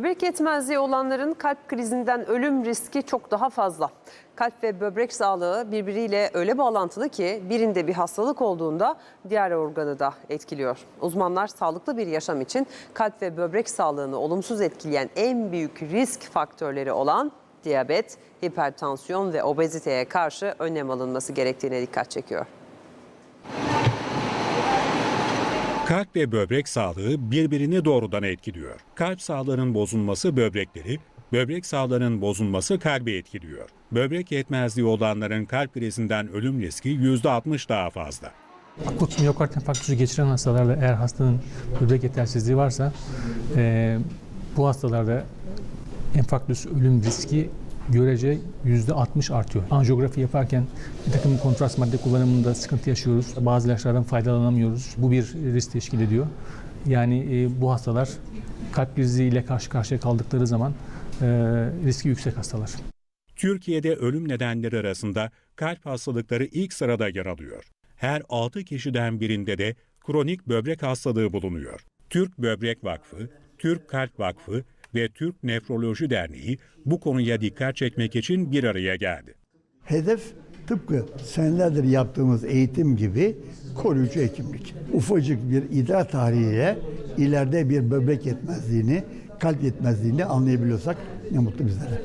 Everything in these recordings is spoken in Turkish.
Böbrek yetmezliği olanların kalp krizinden ölüm riski çok daha fazla. Kalp ve böbrek sağlığı birbiriyle öyle bağlantılı ki birinde bir hastalık olduğunda diğer organı da etkiliyor. Uzmanlar sağlıklı bir yaşam için kalp ve böbrek sağlığını olumsuz etkileyen en büyük risk faktörleri olan diyabet, hipertansiyon ve obeziteye karşı önlem alınması gerektiğine dikkat çekiyor. Kalp ve böbrek sağlığı birbirini doğrudan etkiliyor. Kalp sağlığının bozulması böbrekleri, böbrek sağlığının bozulması kalbi etkiliyor. Böbrek yetmezliği olanların kalp krizinden ölüm riski %60 daha fazla. Akut miyokard enfarktüsü geçiren hastalarda eğer hastanın böbrek yetersizliği varsa e, bu hastalarda enfarktüs ölüm riski görece %60 artıyor. Anjiyografi yaparken bir takım kontrast madde kullanımında sıkıntı yaşıyoruz. Bazı ilaçlardan faydalanamıyoruz. Bu bir risk teşkil ediyor. Yani e, bu hastalar kalp kriziyle karşı karşıya kaldıkları zaman e, riski yüksek hastalar. Türkiye'de ölüm nedenleri arasında kalp hastalıkları ilk sırada yer alıyor. Her 6 kişiden birinde de kronik böbrek hastalığı bulunuyor. Türk Böbrek Vakfı, Türk Kalp Vakfı ve Türk Nefroloji Derneği bu konuya dikkat çekmek için bir araya geldi. Hedef tıpkı senelerdir yaptığımız eğitim gibi koruyucu hekimlik. Ufacık bir idrar tarihiyle ileride bir böbrek yetmezliğini, kalp yetmezliğini anlayabiliyorsak ne mutlu bizlere.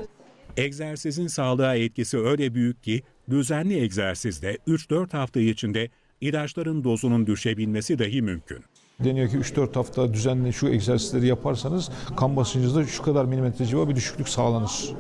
Egzersizin sağlığa etkisi öyle büyük ki düzenli egzersizde 3-4 hafta içinde ilaçların dozunun düşebilmesi dahi mümkün. Deniyor ki 3-4 hafta düzenli şu egzersizleri yaparsanız kan basıncınızda şu kadar milimetre civa bir düşüklük sağlanır.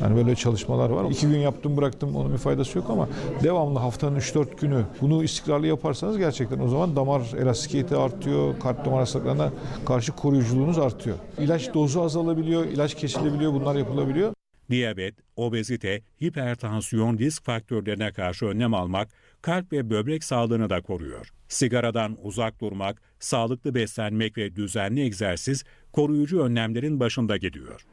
Yani böyle çalışmalar var. İki gün yaptım bıraktım onun bir faydası yok ama devamlı haftanın 3-4 günü bunu istikrarlı yaparsanız gerçekten o zaman damar elastikiyeti artıyor. Kalp damar hastalıklarına karşı koruyuculuğunuz artıyor. İlaç dozu azalabiliyor, ilaç kesilebiliyor, bunlar yapılabiliyor. Diyabet, obezite, hipertansiyon risk faktörlerine karşı önlem almak kalp ve böbrek sağlığını da koruyor. Sigaradan uzak durmak, sağlıklı beslenmek ve düzenli egzersiz koruyucu önlemlerin başında geliyor.